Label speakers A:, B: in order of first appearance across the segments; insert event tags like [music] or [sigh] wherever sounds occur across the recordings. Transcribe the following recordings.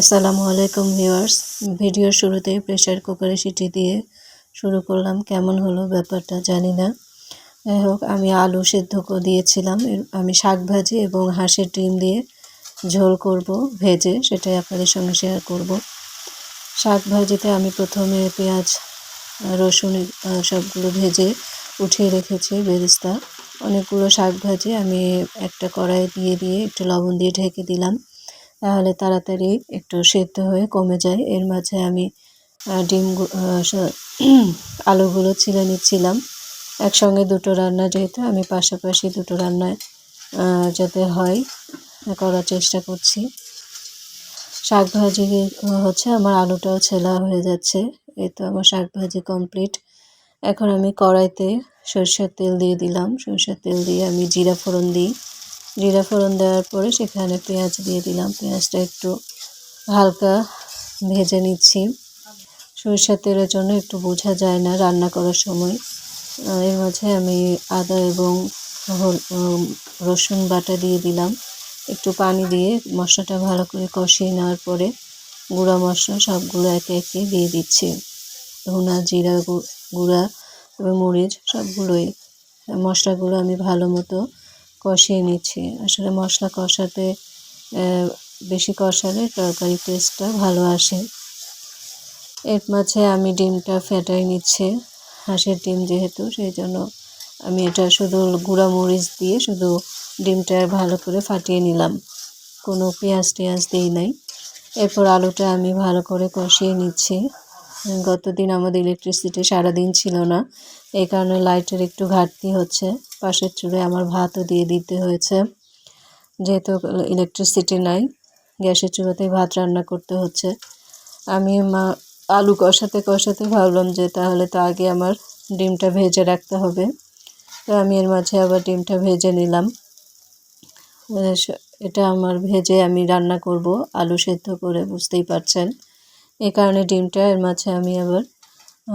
A: আসসালামু আলাইকুম ভিউয়ার্স। ভিডিওর শুরুতে প্রেশার কুকারে সিটি দিয়ে শুরু করলাম। কেমন হলো ব্যাপারটা জানি না। যাই হোক, আমি আলু সেদ্ধ দিয়েছিলাম। আমি শাক ভাজি এবং হাঁসের ডিম দিয়ে ঝোল করব, ভেজে সেটাই আপনাদের সঙ্গে শেয়ার করব। শাক ভাজিতে আমি প্রথমে পেঁয়াজ, রসুন সবগুলো ভেজে উঠিয়ে রেখেছি বেরিস্তা। অনেকগুলো শাক ভাজি আমি একটা কড়াই দিয়ে দিয়ে একটু লবণ দিয়ে ঢেকে দিলাম। তাহলে তাড়াতাড়ি একটু সেদ্ধ হয়ে কমে যায়। এর মাঝে আমি ডিম [clears throat] আলুগুলো ছিলে নিচ্ছিলাম। একসঙ্গে দুটো রান্না যেহেতু, আমি পাশাপাশি দুটো রান্নায় যাতে হয়, করার চেষ্টা করছি। শাক ভাজি হচ্ছে আমার আলুটাও ছেলা হয়ে যাচ্ছে। এই তো আমার শাক ভাজি কমপ্লিট। এখন আমি কড়াইতে সরষের তেল দিয়ে দিলাম। সরষের তেল দিয়ে আমি জিরা ফোড়ন দিই। জিরা ফোড়ন দেওয়ার পরে সেখানে পেঁয়াজ দিয়ে দিলাম। পেঁয়াজটা একটু হালকা ভেজে নিচ্ছি। সরিষার তেলের জন্য একটু বোঝা যায় না রান্না করার সময়। এর মাঝে আমি আদা এবং রসুন বাটা দিয়ে দিলাম। একটু পানি দিয়ে মশলাটা ভালো করে কষিয়ে নেওয়ার পরে গুঁড়া মশলা সবগুলো একে একে দিয়ে দিচ্ছি। ধনা, জিরা গুঁড়া এবং মরিচ সবগুলোই। মশলাগুলো আমি ভালো মতো কষিয়ে নিচ্ছি। আসলে মশলা কষাতে বেশি কষালে তরকারি টেস্টটা ভালো আসে। এর মাঝে আমি ডিমটা ফেটাই নিচ্ছি, হাঁসের ডিম যেহেতু সেই জন্য আমি এটা শুধু গুঁড়া মরিচ দিয়ে শুধু ডিমটা ভালো করে ফাটিয়ে নিলাম। কোনো পেঁয়াজ টেয়াজ দিই নাই। এরপর আলুটা আমি ভালো করে কষিয়ে নিচ্ছি। গতদিন আমাদের ইলেকট্রিসিটি সারাদিন ছিল না। এই কারণে লাইটের একটু ঘাটতি হচ্ছে। পাশের চুলে আমার ভাতও দিয়ে দিতে হয়েছে। যেহেতু ইলেকট্রিসিটি নাই, গ্যাসের চুলাতেই ভাত রান্না করতে হচ্ছে। আমি মা, আলু কষাতে কষাতে ভাবলাম যে তাহলে তো আগে আমার ডিমটা ভেজে রাখতে হবে। তো আমি এর মাঝে আবার ডিমটা ভেজে নিলাম। এটা আমার ভেজে আমি রান্না করব। আলু সেদ্ধ করে বুঝতেই পারছেন। এই কারণে ডিমটা এর মাঝে আমি আবার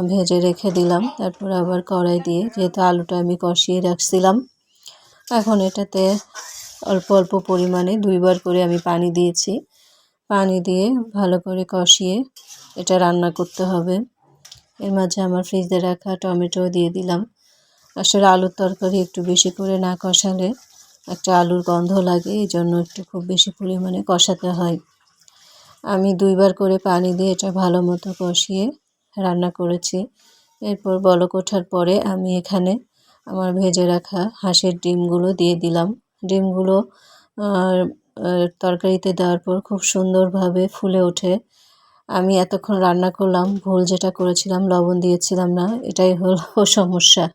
A: ভেজে রেখে দিলাম। তারপর আবার কড়াই দিয়ে যেহেতু আলুটা আমি কষিয়ে রাখছিলাম, এখন এটাতে অল্প অল্প পরিমাণে দুইবার করে আমি পানি দিয়েছি। পানি দিয়ে ভালো করে কষিয়ে এটা রান্না করতে হবে। এর মাঝে আমার ফ্রিজে রাখা টমেটো দিয়ে দিলাম। আসলে আলুর তরকারি একটু বেশি করে না কষালে একটা আলুর গন্ধ লাগে এই জন্য একটু খুব বেশি পরিমাণে কষাতে হয়। আমি দুইবার করে পানি দিয়ে এটা ভালো মতো কষিয়ে রান্না করেছি। এরপর বলক ওঠার পরে আমি এখানে আমার ভেজে রাখা হাঁসের ডিমগুলো দিয়ে দিলাম। ডিমগুলো তরকারিতে দেওয়ার পর খুব সুন্দরভাবে ফুলে ওঠে। আমি এতক্ষণ রান্না করলাম, ভুল যেটা করেছিলাম, লবণ দিয়েছিলাম না, এটাই হলো [laughs] সমস্যা।